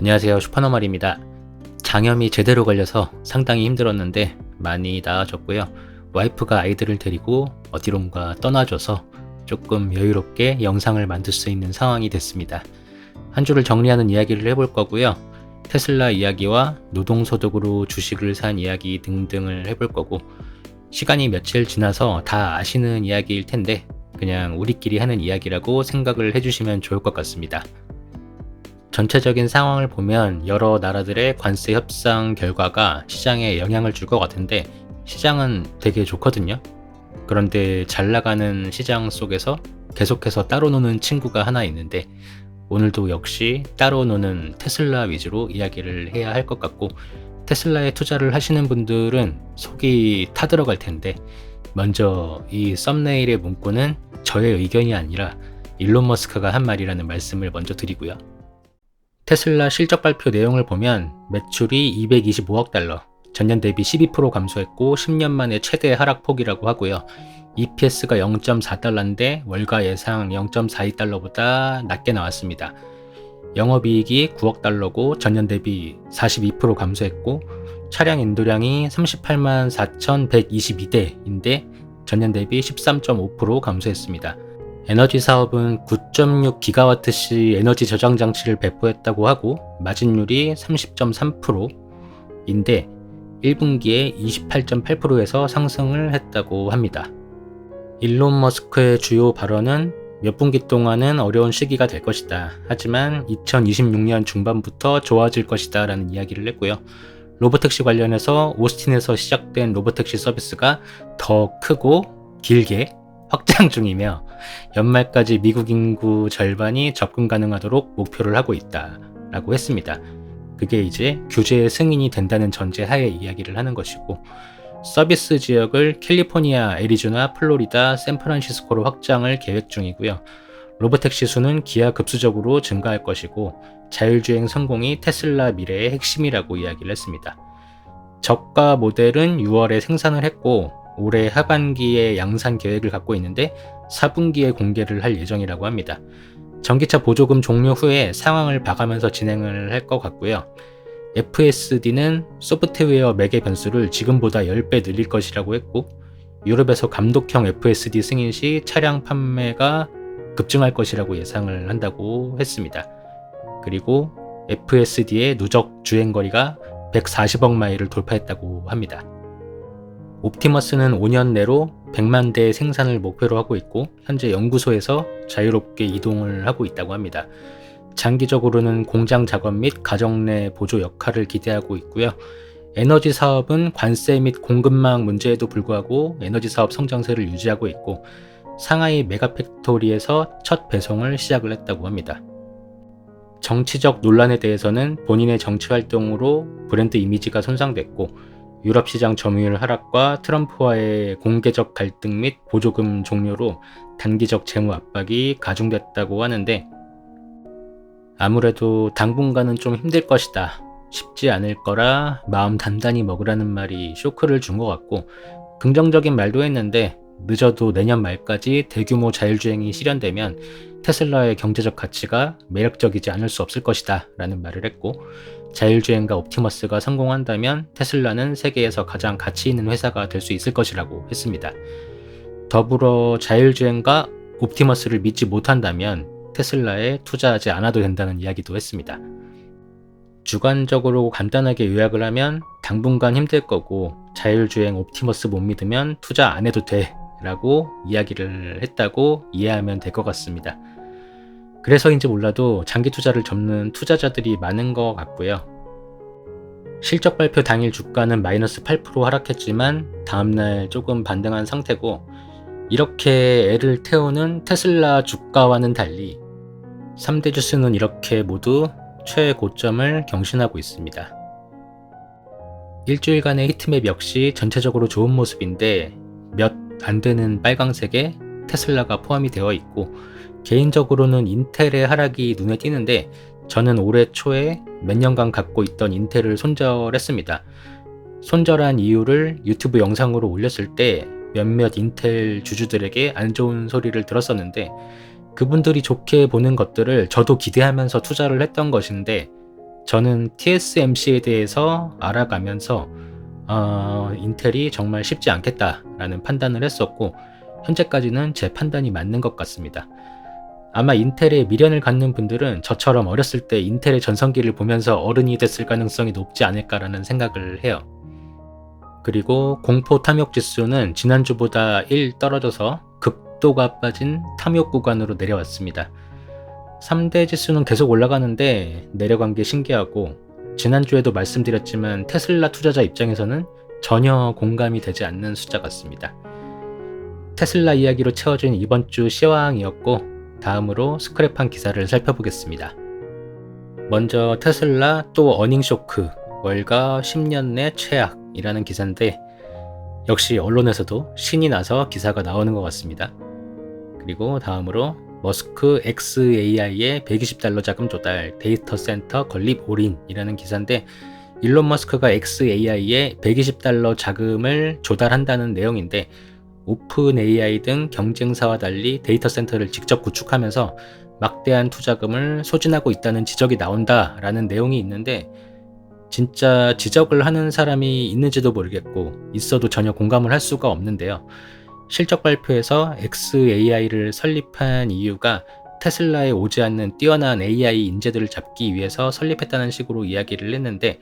안녕하세요 슈퍼너멀입니다. 장염이 제대로 걸려서 상당히 힘들었는데 많이 나아졌고요. 와이프가 아이들을 데리고 어디론가 떠나줘서 조금 여유롭게 영상을 만들 수 있는 상황이 됐습니다. 한 주를 정리하는 이야기를 해볼 거고요. 테슬라 이야기와 노동소득으로 주식을 산 이야기 등등을 해볼 거고 시간이 며칠 지나서 다 아시는 이야기일 텐데 그냥 우리끼리 하는 이야기라고 생각을 해주시면 좋을 것 같습니다. 전체적인 상황을 보면 여러 나라들의 관세 협상 결과가 시장에 영향을 줄 것 같은데 시장은 되게 좋거든요. 그런데 잘 나가는 시장 속에서 계속해서 따로 노는 친구가 하나 있는데 오늘도 역시 따로 노는 테슬라 위주로 이야기를 해야 할 것 같고 테슬라에 투자를 하시는 분들은 속이 타들어갈 텐데 먼저 이 썸네일의 문구는 저의 의견이 아니라 일론 머스크가 한 말이라는 말씀을 먼저 드리고요. 테슬라 실적 발표 내용을 보면 매출이 225억 달러, 전년 대비 12% 감소했고 10년 만에 최대 하락폭이라고 하고요. EPS가 0.4달러인데 월가 예상 0.42달러보다 낮게 나왔습니다. 영업이익이 9억 달러고 전년 대비 42% 감소했고 차량 인도량이 38만 4,122대인데 전년 대비 13.5% 감소했습니다. 에너지 사업은 9.6기가와트시 에너지 저장 장치를 배포했다고 하고 마진율이 30.3%인데 1분기에 28.8%에서 상승을 했다고 합니다. 일론 머스크의 주요 발언은 몇 분기 동안은 어려운 시기가 될 것이다. 하지만 2026년 중반부터 좋아질 것이다. 라는 이야기를 했고요. 로보택시 관련해서 오스틴에서 시작된 로보택시 서비스가 더 크고 길게 확장 중이며 연말까지 미국 인구 절반이 접근 가능하도록 목표를 하고 있다. 라고 했습니다. 그게 이제 규제의 승인이 된다는 전제 하에 이야기를 하는 것이고 서비스 지역을 캘리포니아, 애리조나, 플로리다, 샌프란시스코로 확장을 계획 중이고요. 로보택시 수는 기하 급수적으로 증가할 것이고 자율주행 성공이 테슬라 미래의 핵심이라고 이야기를 했습니다. 저가 모델은 6월에 생산을 했고 올해 하반기에 양산 계획을 갖고 있는데 4분기에 공개를 할 예정이라고 합니다. 전기차 보조금 종료 후에 상황을 봐가면서 진행을 할 것 같고요. FSD는 소프트웨어 매개 변수를 지금보다 10배 늘릴 것이라고 했고 유럽에서 감독형 FSD 승인 시 차량 판매가 급증할 것이라고 예상을 한다고 했습니다. 그리고 FSD의 누적 주행거리가 140억 마일을 돌파했다고 합니다. 옵티머스는 5년 내로 100만 대 생산을 목표로 하고 있고 현재 연구소에서 자유롭게 이동을 하고 있다고 합니다. 장기적으로는 공장 작업 및 가정 내 보조 역할을 기대하고 있고요. 에너지 사업은 관세 및 공급망 문제에도 불구하고 에너지 사업 성장세를 유지하고 있고 상하이 메가팩토리에서 첫 배송을 시작을 했다고 합니다. 정치적 논란에 대해서는 본인의 정치 활동으로 브랜드 이미지가 손상됐고 유럽 시장 점유율 하락과 트럼프와의 공개적 갈등 및 보조금 종료로 단기적 재무 압박이 가중됐다고 하는데 아무래도 당분간은 좀 힘들 것이다. 쉽지 않을 거라 마음 단단히 먹으라는 말이 쇼크를 준 것 같고 긍정적인 말도 했는데 늦어도 내년 말까지 대규모 자율주행이 실현되면 테슬라의 경제적 가치가 매력적이지 않을 수 없을 것이다 라는 말을 했고 자율주행과 옵티머스가 성공한다면 테슬라는 세계에서 가장 가치 있는 회사가 될 수 있을 것이라고 했습니다. 더불어 자율주행과 옵티머스를 믿지 못한다면 테슬라에 투자하지 않아도 된다는 이야기도 했습니다. 주관적으로 간단하게 요약을 하면 당분간 힘들 거고 자율주행 옵티머스 못 믿으면 투자 안 해도 돼 라고 이야기를 했다고 이해하면 될 것 같습니다. 그래서인지 몰라도 장기 투자를 접는 투자자들이 많은 것 같고요. 실적 발표 당일 주가는 마이너스 8% 하락했지만 다음날 조금 반등한 상태고 이렇게 애를 태우는 테슬라 주가와는 달리 3대 주스는 이렇게 모두 최고점을 경신하고 있습니다. 일주일간의 히트맵 역시 전체적으로 좋은 모습인데 몇 안 되는 빨강색에 테슬라가 포함이 되어 있고 개인적으로는 인텔의 하락이 눈에 띄는데 저는 올해 초에 몇 년간 갖고 있던 인텔을 손절했습니다. 손절한 이유를 유튜브 영상으로 올렸을 때 몇몇 인텔 주주들에게 안 좋은 소리를 들었었는데 그분들이 좋게 보는 것들을 저도 기대하면서 투자를 했던 것인데 저는 TSMC에 대해서 알아가면서 어, 인텔이 정말 쉽지 않겠다라는 판단을 했었고 현재까지는 제 판단이 맞는 것 같습니다. 아마 인텔에 미련을 갖는 분들은 저처럼 어렸을 때 인텔의 전성기를 보면서 어른이 됐을 가능성이 높지 않을까라는 생각을 해요. 그리고 공포 탐욕 지수는 지난주보다 1 떨어져서 극도가 빠진 탐욕 구간으로 내려왔습니다. 3대 지수는 계속 올라가는데 내려간 게 신기하고 지난주에도 말씀드렸지만 테슬라 투자자 입장에서는 전혀 공감이 되지 않는 숫자 같습니다. 테슬라 이야기로 채워진 이번 주 시황이었고 다음으로 스크랩한 기사를 살펴보겠습니다. 먼저 테슬라 또 어닝 쇼크 월가 10년 내 최악이라는 기사인데 역시 언론에서도 신이 나서 기사가 나오는 것 같습니다. 그리고 다음으로 머스크 XAI의 120달러 자금 조달 데이터 센터 건립 올인이라는 기사인데 일론 머스크가 XAI에 120달러 자금을 조달한다는 내용인데 오픈 AI 등 경쟁사와 달리 데이터 센터를 직접 구축하면서 막대한 투자금을 소진하고 있다는 지적이 나온다라는 내용이 있는데 진짜 지적을 하는 사람이 있는지도 모르겠고 있어도 전혀 공감을 할 수가 없는데요. 실적 발표에서 XAI를 설립한 이유가 테슬라에 오지 않는 뛰어난 AI 인재들을 잡기 위해서 설립했다는 식으로 이야기를 했는데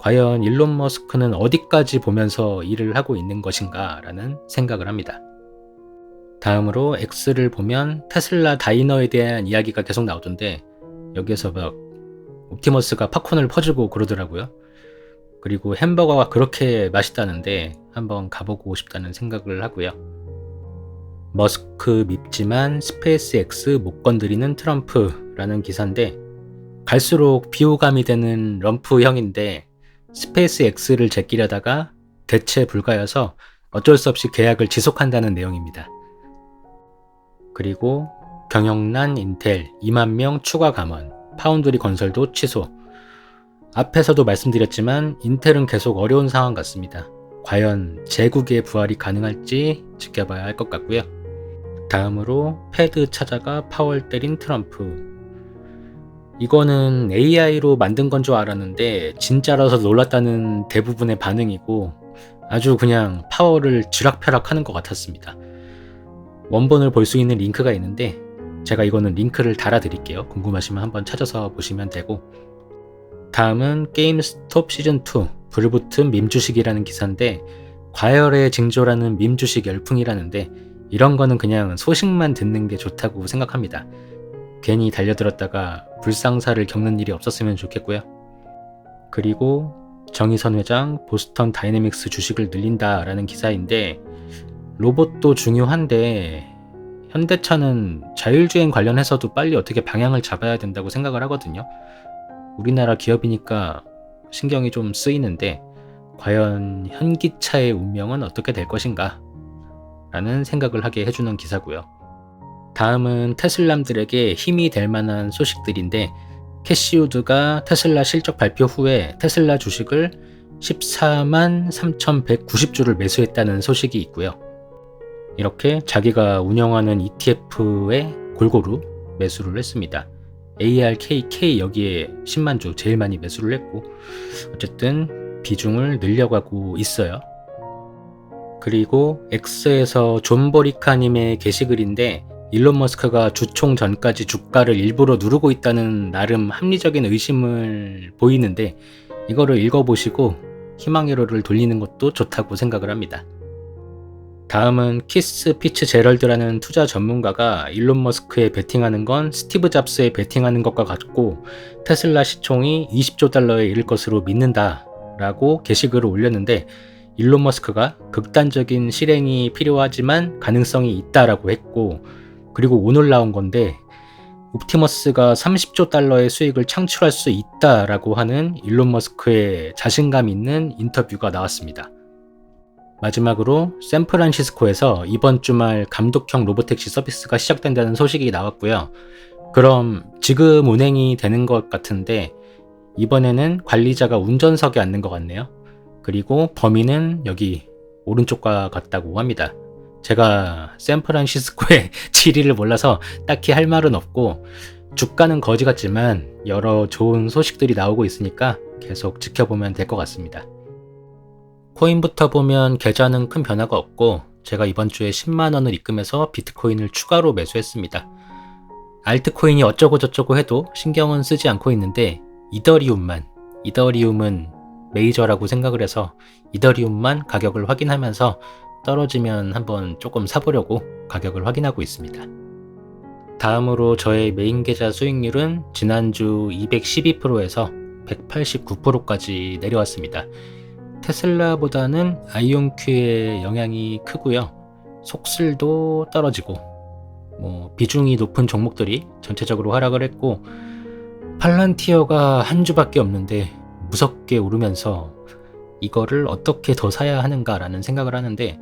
과연 일론 머스크는 어디까지 보면서 일을 하고 있는 것인가 라는 생각을 합니다. 다음으로 X를 보면 테슬라 다이너에 대한 이야기가 계속 나오던데 여기에서 막 옵티머스가 팝콘을 퍼주고 그러더라고요. 그리고 햄버거가 그렇게 맛있다는데 한번 가보고 싶다는 생각을 하고요. 머스크 밉지만 스페이스 X 못 건드리는 트럼프라는 기사인데 갈수록 비호감이 되는 럼프 형인데 스페이스 X를 제끼려다가 대체 불가여서 어쩔 수 없이 계약을 지속한다는 내용입니다. 그리고 경영난 인텔 2만 명 추가 감원, 파운드리 건설도 취소. 앞에서도 말씀드렸지만 인텔은 계속 어려운 상황 같습니다. 과연 제국의 부활이 가능할지 지켜봐야 할 것 같고요. 다음으로 패드 찾아가 파월 때린 트럼프. 이거는 AI로 만든 건 줄 알았는데 진짜라서 놀랐다는 대부분의 반응이고 아주 그냥 파워를 쥐락펴락 하는 것 같았습니다. 원본을 볼 수 있는 링크가 있는데 제가 이거는 링크를 달아 드릴게요. 궁금하시면 한번 찾아서 보시면 되고 다음은 게임 스톱 시즌2 불 붙은 밈주식이라는 기사인데 과열의 징조라는 밈주식 열풍이라는데 이런 거는 그냥 소식만 듣는 게 좋다고 생각합니다. 괜히 달려들었다가 불상사를 겪는 일이 없었으면 좋겠고요. 그리고 정의선 회장 보스턴 다이내믹스 주식을 늘린다라는 기사인데 로봇도 중요한데 현대차는 자율주행 관련해서도 빨리 어떻게 방향을 잡아야 된다고 생각을 하거든요. 우리나라 기업이니까 신경이 좀 쓰이는데 과연 현기차의 운명은 어떻게 될 것인가? 라는 생각을 하게 해주는 기사고요. 다음은 테슬람들에게 힘이 될 만한 소식들인데 캐시우드가 테슬라 실적 발표 후에 테슬라 주식을 14만 3,190주를 매수했다는 소식이 있고요. 이렇게 자기가 운영하는 ETF에 골고루 매수를 했습니다. ARKK 여기에 10만 주 제일 많이 매수를 했고 어쨌든 비중을 늘려가고 있어요. 그리고 X에서 존 버리카님의 게시글인데 일론 머스크가 주총 전까지 주가를 일부러 누르고 있다는 나름 합리적인 의심을 보이는데 이거를 읽어보시고 희망회로를 돌리는 것도 좋다고 생각을 합니다. 다음은 키스 피츠 제럴드라는 투자 전문가가 일론 머스크에 베팅하는 건 스티브 잡스에 베팅하는 것과 같고 테슬라 시총이 20조 달러에 이를 것으로 믿는다 라고 게시글을 올렸는데 일론 머스크가 극단적인 실행이 필요하지만 가능성이 있다라고 했고 그리고 오늘 나온 건데 옵티머스가 30조 달러의 수익을 창출할 수 있다라고 하는 일론 머스크의 자신감 있는 인터뷰가 나왔습니다. 마지막으로 샌프란시스코에서 이번 주말 감독형 로보택시 서비스가 시작된다는 소식이 나왔고요. 그럼 지금 운행이 되는 것 같은데 이번에는 관리자가 운전석에 앉는 것 같네요. 그리고 범인은 여기 오른쪽과 같다고 합니다. 제가 샌프란시스코의 지리를 몰라서 딱히 할 말은 없고 주가는 거지 같지만 여러 좋은 소식들이 나오고 있으니까 계속 지켜보면 될 것 같습니다. 코인부터 보면 계좌는 큰 변화가 없고 제가 이번 주에 10만 원을 입금해서 비트코인을 추가로 매수했습니다. 알트코인이 어쩌고 저쩌고 해도 신경은 쓰지 않고 있는데 이더리움만 이더리움은 메이저라고 생각을 해서 이더리움만 가격을 확인하면서 떨어지면 한번 조금 사보려고 가격을 확인하고 있습니다. 다음으로 저의 메인 계좌 수익률은 지난주 212%에서 189%까지 내려왔습니다. 테슬라보다는 아이온큐의 영향이 크고요. 속슬도 떨어지고 뭐 비중이 높은 종목들이 전체적으로 하락을 했고 팔란티어가 한 주밖에 없는데 무섭게 오르면서 이거를 어떻게 더 사야 하는가라는 생각을 하는데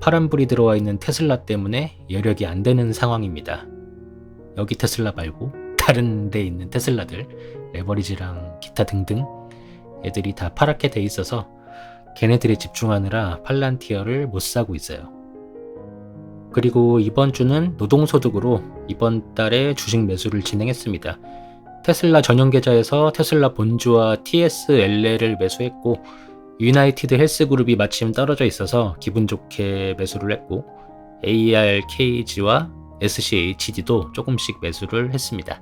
파란불이 들어와 있는 테슬라 때문에 여력이 안 되는 상황입니다. 여기 테슬라 말고 다른 데 있는 테슬라들, 레버리지랑 기타 등등 애들이 다 파랗게 돼 있어서 걔네들이 집중하느라 팔란티어를 못 사고 있어요. 그리고 이번 주는 노동소득으로 이번 달에 주식 매수를 진행했습니다. 테슬라 전용 계좌에서 테슬라 본주와 TSLL을 매수했고 유나이티드 헬스그룹이 마침 떨어져 있어서 기분 좋게 매수를 했고 ARKG와 SCHD도 조금씩 매수를 했습니다.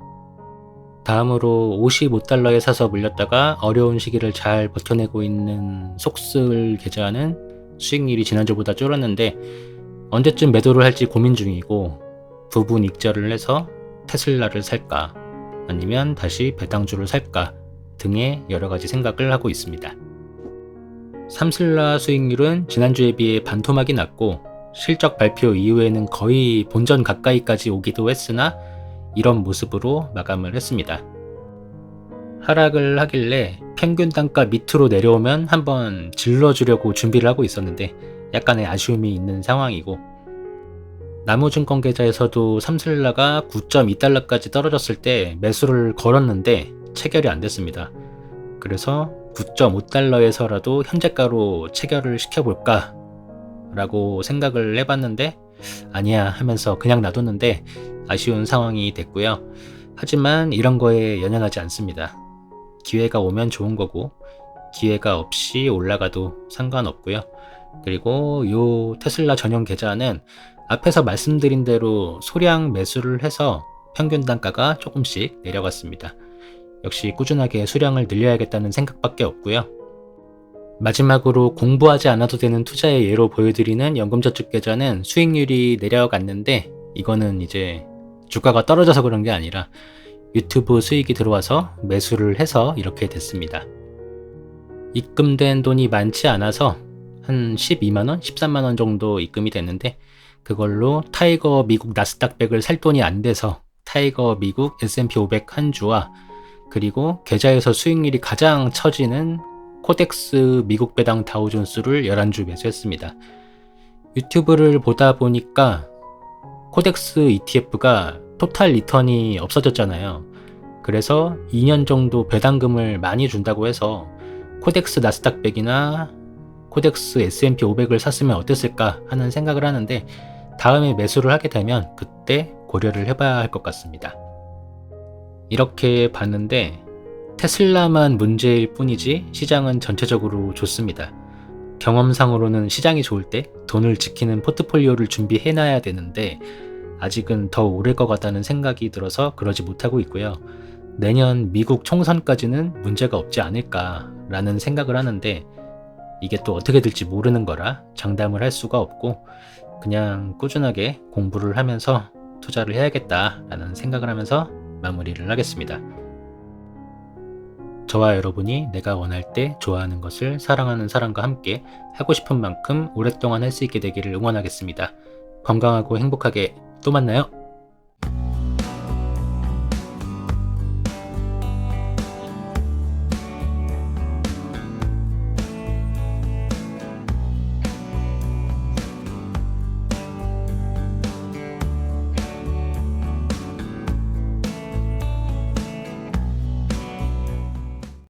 다음으로 55달러에 사서 물렸다가 어려운 시기를 잘 버텨내고 있는 속슬 계좌는 수익률이 지난주보다 줄었는데 언제쯤 매도를 할지 고민 중이고 부분 익절을 해서 테슬라를 살까 아니면 다시 배당주를 살까 등의 여러 가지 생각을 하고 있습니다. 삼슬라 수익률은 지난주에 비해 반토막이 났고 실적 발표 이후에는 거의 본전 가까이까지 오기도 했으나 이런 모습으로 마감을 했습니다. 하락을 하길래 평균 단가 밑으로 내려오면 한번 질러주려고 준비를 하고 있었는데 약간의 아쉬움이 있는 상황이고 나무증권 계좌에서도 삼슬라가 9.2달러까지 떨어졌을 때 매수를 걸었는데 체결이 안 됐습니다. 그래서 9.5달러에서라도 현재가로 체결을 시켜볼까 라고 생각을 해봤는데 아니야 하면서 그냥 놔뒀는데 아쉬운 상황이 됐고요. 하지만 이런 거에 연연하지 않습니다. 기회가 오면 좋은 거고 기회가 없이 올라가도 상관없고요. 그리고 요 테슬라 전용 계좌는 앞에서 말씀드린 대로 소량 매수를 해서 평균 단가가 조금씩 내려갔습니다. 역시 꾸준하게 수량을 늘려야겠다는 생각밖에 없고요. 마지막으로 공부하지 않아도 되는 투자의 예로 보여드리는 연금저축 계좌는 수익률이 내려갔는데 이거는 이제 주가가 떨어져서 그런 게 아니라 유튜브 수익이 들어와서 매수를 해서 이렇게 됐습니다. 입금된 돈이 많지 않아서 한 12만원, 13만원 정도 입금이 됐는데 그걸로 타이거 미국 나스닥백을 살 돈이 안 돼서 타이거 미국 S&P 500 한 주와 그리고 계좌에서 수익률이 가장 처지는 코덱스 미국 배당 다우존스를 11주 매수했습니다. 유튜브를 보다 보니까 코덱스 ETF가 토탈 리턴이 없어졌잖아요. 그래서 2년 정도 배당금을 많이 준다고 해서 코덱스 나스닥 100이나 코덱스 S&P 500을 샀으면 어땠을까 하는 생각을 하는데 다음에 매수를 하게 되면 그때 고려를 해봐야 할 것 같습니다. 이렇게 봤는데 테슬라만 문제일 뿐이지 시장은 전체적으로 좋습니다. 경험상으로는 시장이 좋을 때 돈을 지키는 포트폴리오를 준비해 놔야 되는데 아직은 더 오를 것 같다는 생각이 들어서 그러지 못하고 있고요. 내년 미국 총선까지는 문제가 없지 않을까라는 생각을 하는데 이게 또 어떻게 될지 모르는 거라 장담을 할 수가 없고 그냥 꾸준하게 공부를 하면서 투자를 해야겠다라는 생각을 하면서 마무리를 하겠습니다. 저와 여러분이 내가 원할 때 좋아하는 것을 사랑하는 사람과 함께 하고 싶은 만큼 오랫동안 할 수 있게 되기를 응원하겠습니다. 건강하고 행복하게 또 만나요.